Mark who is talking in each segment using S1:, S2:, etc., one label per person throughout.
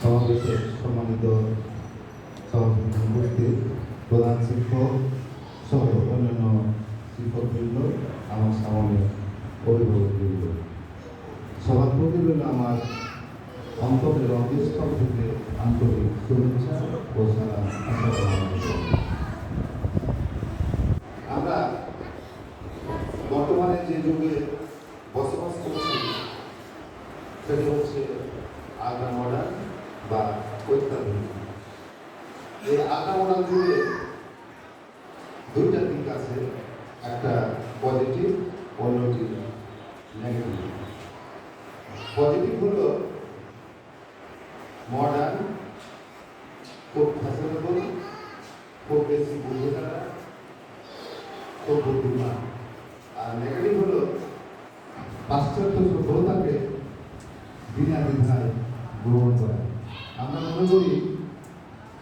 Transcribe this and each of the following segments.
S1: সমাবেশের সম্মানিত সভাপতি উপস্থিত, প্রধান শিক্ষক সহ অন্যান্য শিক্ষকবৃন্দ, আমার সামনে অভিভাবকবৃন্দ। সবার প্রতি আমার অন্তরের অন্তঃস্থল থেকে আন্তরিক শুভেচ্ছা ও সারা আশা কামনা করি। আমরা বর্তমানে যে যুগে বসবাস করছি সেটি হচ্ছে আগ্রা মডার্ন বা অত্যাধুনিক এই মডার্ন যুগে দুইটা দিক আছে, একটা পজিটিভ অন্যটি নেগেটিভ পজিটিভ হলো মডার্ন খুব ফ্যাশনেবল খুব বেশি বুঝে তারা খুব বুদ্ধিমান। আর নেগেটিভ হলো পাশ্চাত্য সভ্যতাকে বিনা দ্বিধায় গ্রহণ করা। আমরা মনে করি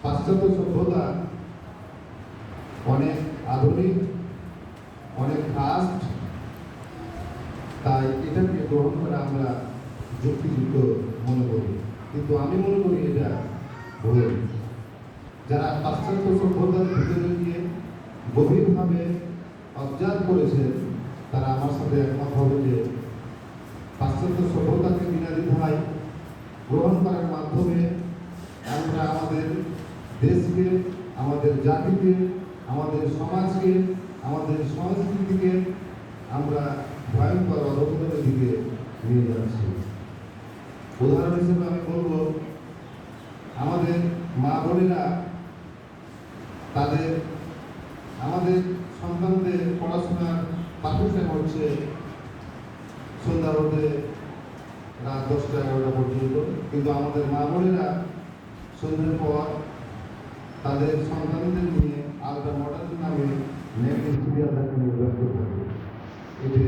S1: পাশ্চাত্য সভ্যতা অনেক আধুনিক, অনেক ফাস্ট তাই এটাকে গ্রহণ করে আমরা যুক্তিযুক্ত মনে করি। কিন্তু আমি মনে করি এটা ভুল। যারা পাশ্চাত্য সভ্যতার ভিতরে গিয়ে গভীরভাবে অবজার্ভ করেছেন, তারা আমার সাথে একমত হবে যে পাশ্চাত্য সভ্যতাকে বিনা দ্বিধায় গ্রহণ করার মাধ্যমে দেশকে, আমাদের জাতিকে, আমাদের সমাজকে, আমাদের সংস্কৃতিকে আমরা ভয়ঙ্কর অধপতনের দিকে নিয়ে যাচ্ছি। উদাহরণ হিসেবে আমি বলব, আমাদের মা বোনেরা তাদের, আমাদের সন্তানদের পড়াশোনার পাঠ্যক্রম হচ্ছে সন্ধ্যা হতে রাত দশটা এগারোটা পর্যন্ত। কিন্তু আমাদের মা বোনেরা সন্ধ্যের পর তাদের সন্তানদের নিয়ে আলাদা মডার্ন নামে নেট সিরিয়াল দেখা নিয়ে ব্যস্ত থাকে। এতে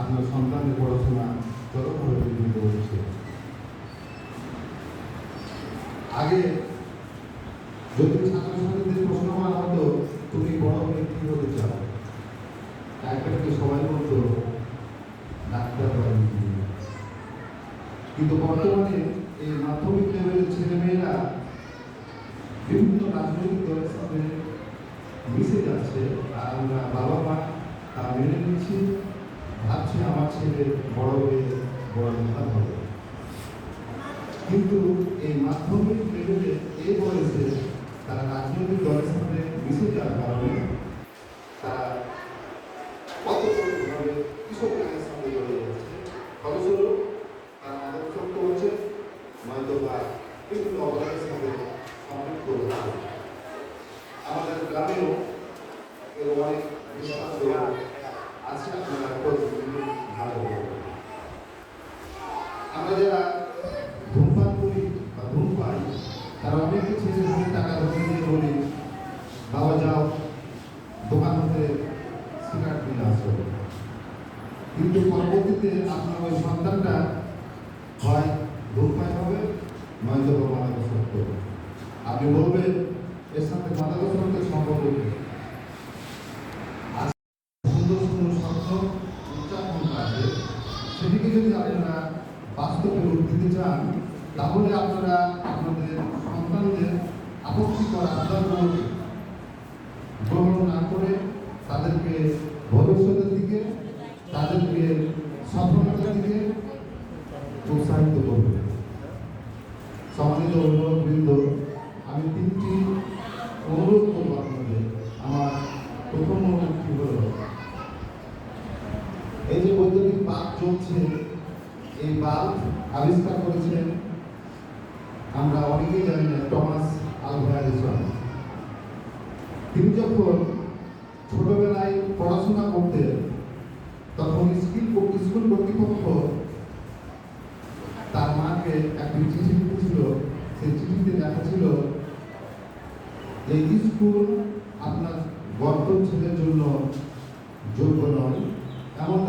S1: আপনার সন্তানের পড়াশোনা চরমভাবে বিঘ্নিত হচ্ছে আগে যদি ছাত্রছাত্রীদের প্রশ্ন করা হতো, তুমি বড় হয়ে কি হতে চাও? একটাকে সবাই বলতো, ডাক্তার বা কিন্তু বর্তমানে এই মাধ্যমিক লেভেলের ছেলেমেয়েরা বিভিন্ন রাজনৈতিক দলের সাথে মিশে যাচ্ছে আর আমরা বাবা মা তা মেনে নিচ্ছি ভাবছি আমার ছেলে বড় হয়ে বড় নেতা হবে। কিন্তু এই মাধ্যমিক লেভেলে এই বয়সে তারা রাজনৈতিক দলের সাথে মিশে যাওয়ার কারণে তারা কৃষকের সাথে জড়িয়ে যাচ্ছে ফলস্বরূপ তারা আদর্শক্ত হচ্ছে নয়তো বা বিভিন্ন অপরাধের সাথে সম্পৃক্ত হচ্ছে আমাদের গ্রামেও এরকম অনেক বিশ্বাস আছে আপনারা প্রতিদিন ভালো হবে। আমরা যারা ধূমপান করি বা ধূম পাই তারা অনেকে ছেলে ধরে টাকা ধরে দিয়ে বলি বাবা যাও দোকান হতে সিগারেট কিনে আসো কিন্তু পরবর্তীতে আপনার ওই সন্তানটা হয় ধূমপাই হবে নয়তো বা মাদকাসক্ত হবে। আপনি বলবেন এর সেটিকে যদি আপনারা বাস্তবে রূপ দিতে চান, তাহলে আপনারা আপনাদের সন্তানদের আপত্তিকর আচরণ গ্রহণ না করে তাদেরকে ভবিষ্যতের দিকে, তাদেরকে সফলতার দিকে উৎসাহিত করবে সম্মানিত অভিভাবকবৃন্দ আমি তিনটি অনুরোধ করব আপনাদের আমার প্রথম অনুরোধটি হল এই যে বৈদ্যুতিক বাল্ব চলছে এই বাল্ব আবিষ্কার করেছেন আমরা অনেকেই জানি না, টমাস আলভা তিনি যখন ছোটবেলায় পড়াশোনা করতেন, তখন স্কুল স্কুল কর্তৃপক্ষ তার মাকে একটি চিঠি লিখেছিল। সেই চিঠিতে লেখা ছিল যে, স্কুল আপনার গর্ত ছেলের জন্য যোগ্য নয়।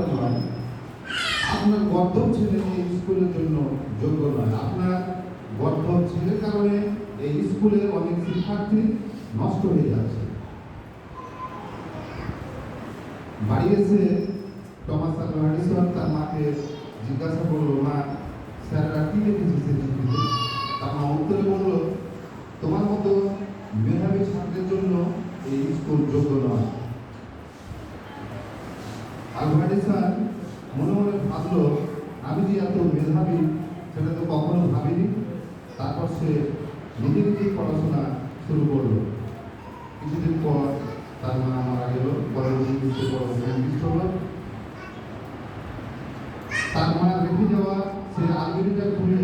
S1: এমনটা নয় আপনার গর্ধব ছেলে এই স্কুলের জন্য যোগ্য নয়। আপনার গর্ধব ছেলের কারণে এই স্কুলের অনেক শিক্ষার্থী নষ্ট হয়ে যাচ্ছে। বাড়ি এসে টমাস তার মাকে জিজ্ঞাসা করল, মা স্যাররা কি দেখেছে সেই মেধাবী সেটা তো কখনো ভাবিনি। তারপর সে নিজে নিজেই পড়াশোনা শুরু করল। কিছুদিন পর তার মা মারা গেল বড় হলো। তার মা রেখে যাওয়া সে আলমিটা খুলে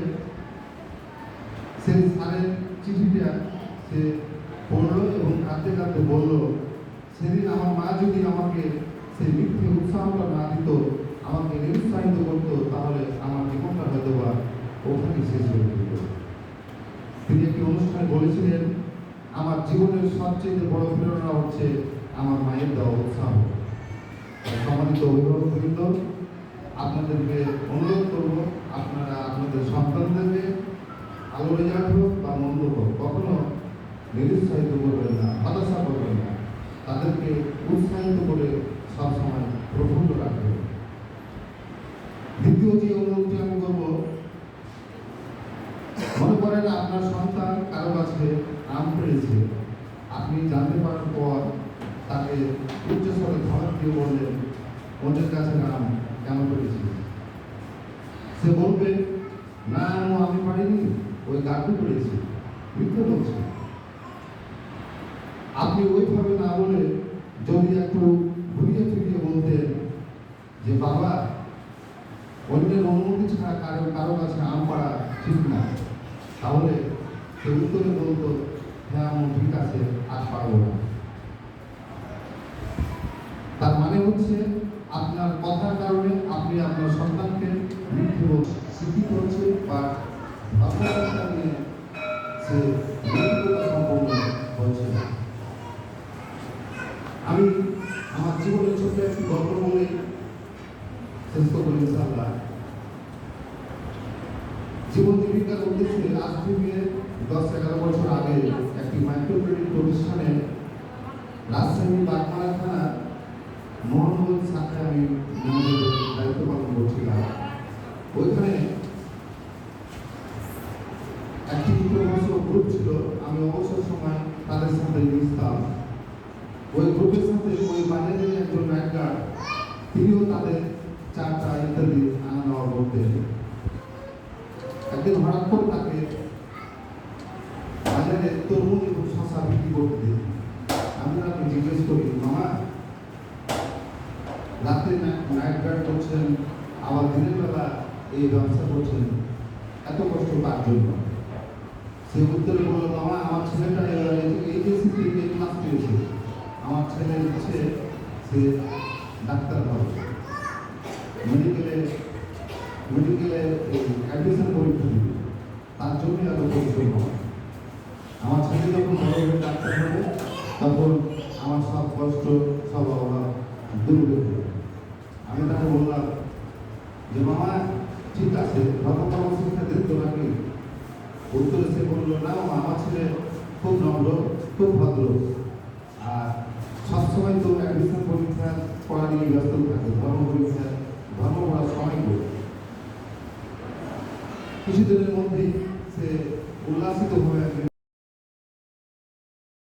S1: সে সারের চিঠিটা সে পড়ল এবং কাঁদতে কাঁদতে বলল, সেদিন আমার মা যদি আমাকে সেই মিথ্যে উৎসাহটা না দিত, আমাকে নিরুৎসাহিত করতো, তাহলে ওখানে শেষ হয়ে যেত তিনি একটি অনুষ্ঠানে বলেছিলেন আমার জীবনের সবচেয়ে বড় প্রেরণা হচ্ছে আমার মায়ের দেওয়া উৎসাহ। সম্মানিত অভিভাবকবৃন্দ, আপনাদেরকে অনুরোধ করব, আপনারা আপনাদের সন্তানদেরকে ভালো রেজাল্ট হোক বা মন্দ হোক, কখনো নিরুৎসাহিত করবেন না, হতাশা করবেন না। তাদেরকে উৎসাহিত করে সবসময় প্রফুল্ল রাখবেন দ্বিতীয় যে অনুরোধটি আমি করব মনে করেন আপনার সন্তান কারও কাছে আম পেয়েছে আপনি জানতে পারার পর তাকে উচ্চস্বরে ধমক দিয়ে বললেন ওদের কাছে আম কেন পেয়েছি সে বলবে, না আমি পারিনি। ওই গাছটি পেরেছি মিথ্যে বলছে। আপনি ওইভাবে না বলে যদি একটু ঘুরিয়ে ফিরিয়ে বলতেন যে, বাবা, অন্যের অনুমতি ছাড়া কারও কারও কাছে আম পাড়া ঠিক না। তাহলে সে উত্তরে বলতো হ্যাঁ আমি ঠিক আছে আজ পারব না তার মানে হচ্ছে আপনার কথার কারণে আপনি আপনার সন্তানকে বলছেন, শিক্ষিত হচ্ছে বা নিয়ে সে। আমি আমার জীবনের ছোট্ট একটি গল্প বলে শেষ করব ইনশাআল্লাহ জীবন জীবিকার উদ্দেশ্যে আজ থেকে দশ এগারো বছর আগে একটি মাইক্রো ক্রেডিট প্রতিষ্ঠানে রাজশাহী বাগমারা থানা মোহাম্মদ শাখায় আমি দায়িত্ব পালন করছিলাম ওইখানে একটি দুটো গ্রুপ ছিল। আমি অবসর সময় তাদের সাথে মিশতাম। ওই গ্রুপের সাথে ওই বাজারের একজন নাইট গার্ড তিনিও তাদের চারটা ইত্যাদি আনা নেওয়া করতেন। একদিন হঠাৎ করে তাকে বাজারে তরমুজ এবং শশা বিক্রি করতে আমি তাকে জিজ্ঞেস করি মামা রাতে নাইট গার্ড করছেন, আবার দিনের বেলা এই ব্যবসা করছেন, এত কষ্ট কার জন্য? সে উত্তরে বলল মামা আমার ছেলেটা এইচএসসি থেকে ক্লাস পেয়েছে, আমার ছেলে ইচ্ছে সে ডাক্তার হবে। মেডিকেলে মেডিকেলে অ্যাডমিশন পরীক্ষা দিবে, তার জন্যই এত পরিশ্রম হয়। আমার ছেলে যখন ডাক্তার হবে, তখন আমার সব কষ্ট, সব অভাব দূর হয়ে যাবে আমি তাকে বললাম যে মামা ঠিক আছে ধর্মকর্ম শিক্ষা দিতে তো নাকি উত্তরে সে বলল না মামা আমার ছেলে নম্র খুব ভদ্র। আর সবসময় তো অ্যাডমিশন পরীক্ষা পড়া নিয়ে ব্যস্ত থাকে, ধর্ম পরীক্ষা, ধর্ম পড়ার সময় করে। কিছুদিনের মধ্যেই সে উল্লাসিত হয়ে একদিন